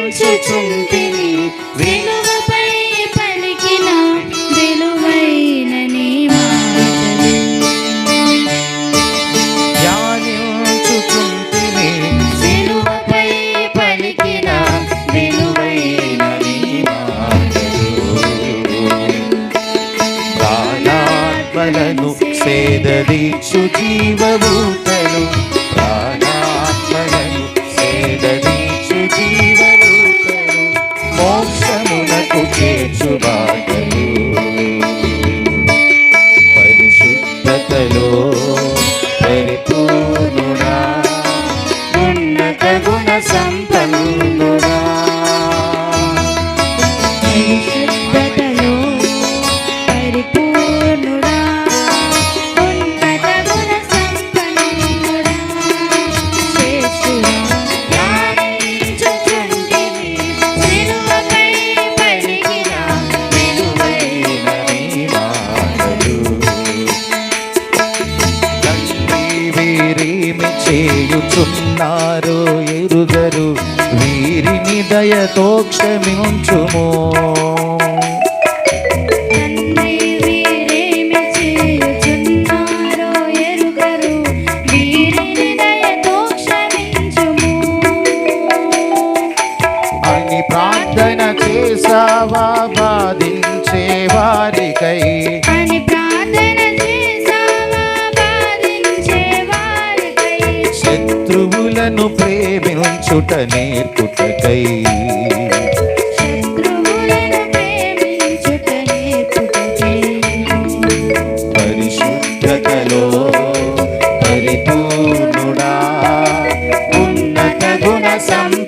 ధ్యానించుచుంటిని వెలుగుపై పలికిన వెలువైన నీ మాటలు. ధ్యానించుచుంటిని వెలుగుపై పలికిన వెలువైన నీ మాటలు. ప్రాణాత్మలను సేదదీక్షు జీవభూతలు క్షమించుము. అని ప్రార్థన బాధించే అని ప్రార్థన చేసావా బాధించే వారికై. శత్రువులను ప్రేమించుటనే some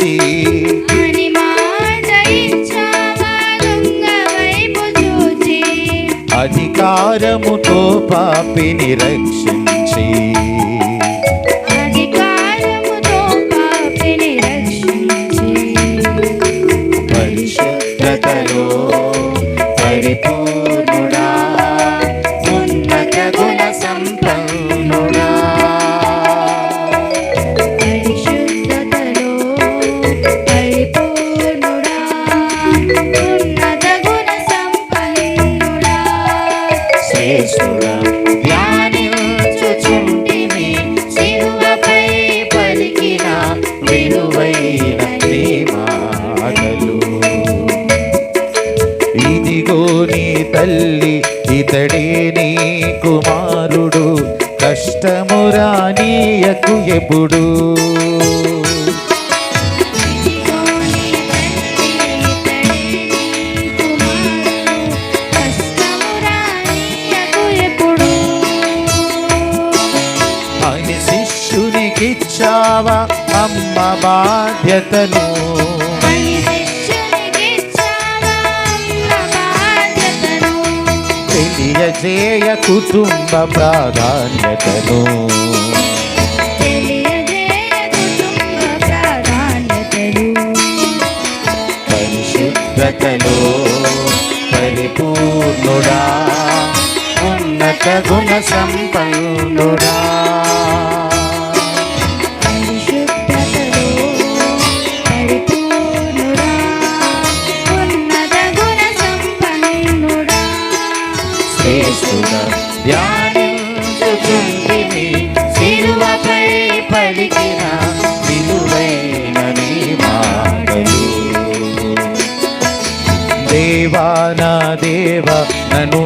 అధికారముతో పాపిని రక్షించి. పరిశుద్ధతలో ఇతడే నీ కుమారుడు కష్టమురానీయకు ఎప్పుడు? శిష్యునికిచ్చావా అమ్మ బాధ్యతను? కుటుంబ ప్రాధాన్యతను.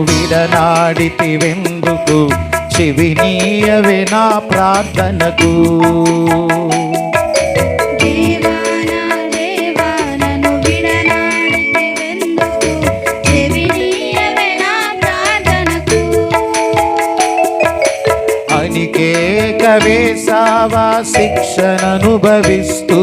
విడనాడితివెందుకు? చెవినీయవే నా ప్రార్థనకు. అనికేక వేసావా శిక్షణనుభవిస్తూ.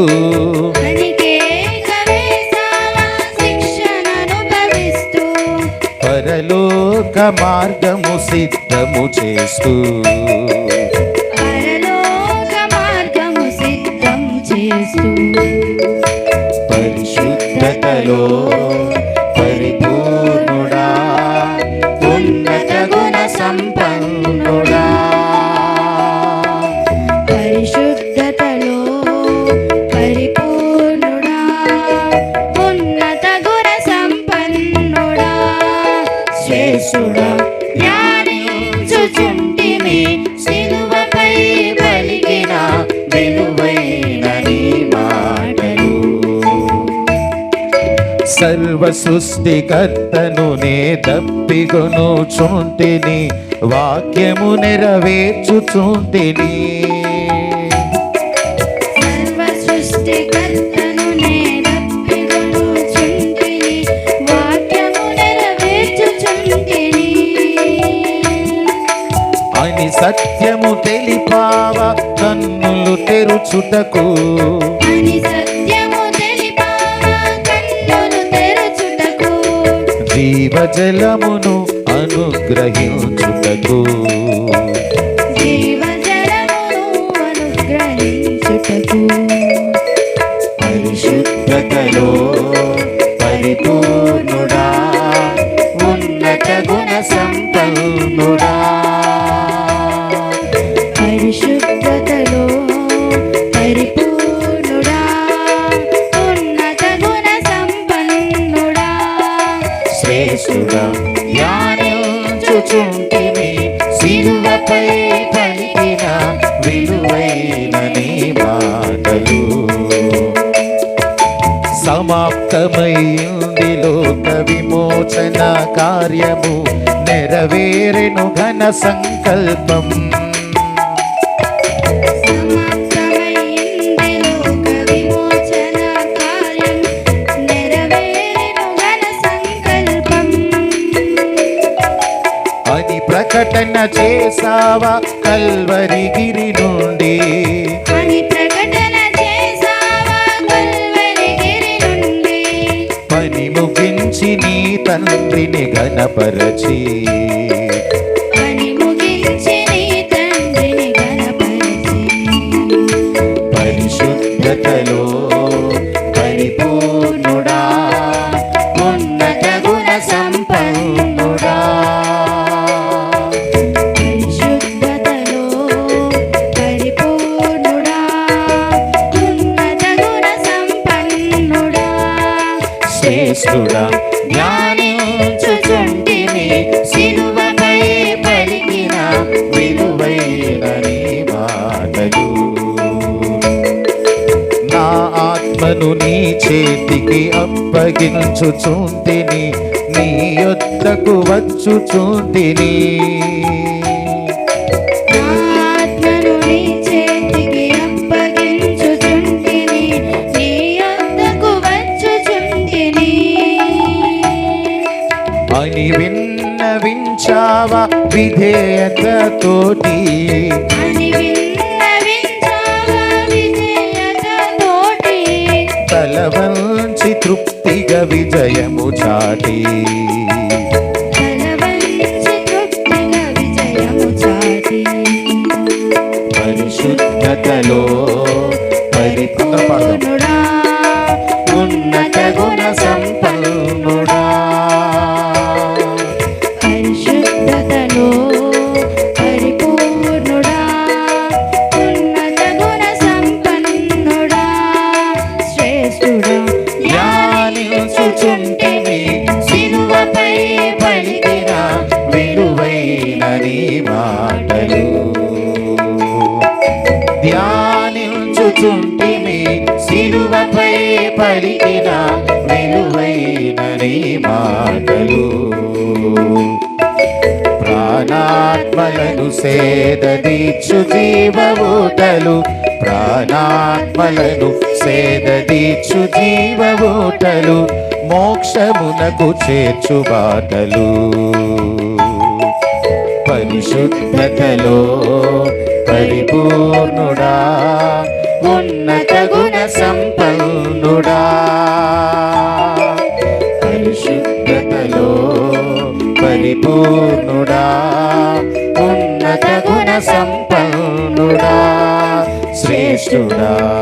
పరలోక మార్గము సిద్ధము చేస్తూ. పరలోక మార్గము సిద్ధం చేస్తూ. పరిశుద్ధతలో శ్రేష్ఠుడా ధ్యానించుచుంటిమి సిలువపై పలికిన విలువైన నీ మాటలు. సర్వ సృష్టికర్తను నే దప్పిగొను చుంటిని వాక్యము నెరవేర్చుచుంటిని. తెరచుటకు. జీవజలమును అనుగ్రహించుటకు. జీవజలమును అనుగ్రహించుటకు. పరిశుద్ధతలో పరిపూర్ణుడా ఉన్నత గుణ సంపన్నుడా. సమాప్తమైంది లోక విమోచన కార్యము. నెరవేరెను ఘన సంకల్పం. ప్రకటన చేసావా కల్వరిగిరి నుండి? నీ గణపరచి చేతికి అప్పగించుచుంటిని నీ యొద్దకు వచ్చుచుంటిని అని విన్నవించావా విధేయతతోటి అని విన్నవించావా తల వంచి తృప్తిగా విజయము చాటి. బలవంచి తృప్తిగా విజయము చాటి. పరిశుద్ధతలో శ్రేష్ఠుడా ధ్యానించుచుంటిని సిలువపై పలికిన విలువైన నీ మాటలు. ధ్యానించుచుంటిమి సిలువపై పలికిన విలువైన నీ మాటలు. ప్రాణాత్మలను సేదదీచు జీవఊటలు ప్రాణాత్మలను సేదదీచు జీవఊటలు మోక్షమునకు చేర్చు బాటలు. పరిశుద్ధతలో సంపన్నుడా